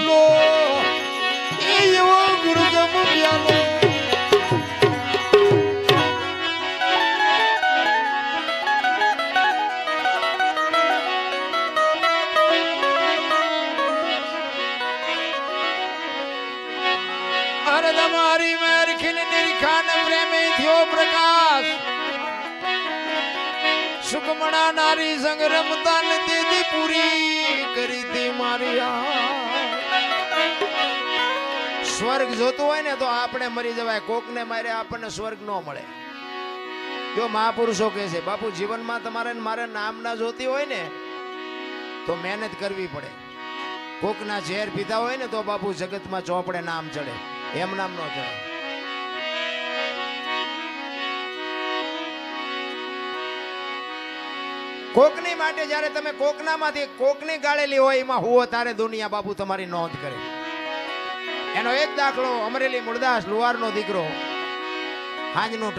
પ્યાલો એવો ગુરુજમ પ્યાલો તમારી મેર ખીલ નિરખાન પ્રેમે થયો પ્રકાશ સુકમણા નારી સંગ રમતા ને દીદી પૂરી કરી દી મારી આ. સ્વર્ગ જોતું હોય ને તો આપણે મરી જવાય. કોકને મારે આપણને સ્વર્ગ ન મળે. જો મહાપુરુષો કહે છે, બાપુ, જીવનમાં તમારે મારે નામ ના જોતી હોય ને, તો મહેનત કરવી પડે. કોકના ઝેર પીધા હોય ને તો બાપુ જગતમાં ચોપડે નામ ચડે. એમ નામ ન ચડે. કોકની માટે જ્યારે તમે કોકનામાંથી કોકની ગાળેલી હોય, એમાં હુઓ તારે દુનિયા બાપુ તમારી નોંધ કરે. એનો એક દાખલો અમરેલી મુરદાસ લુવારનો દીકરો. હાંજનું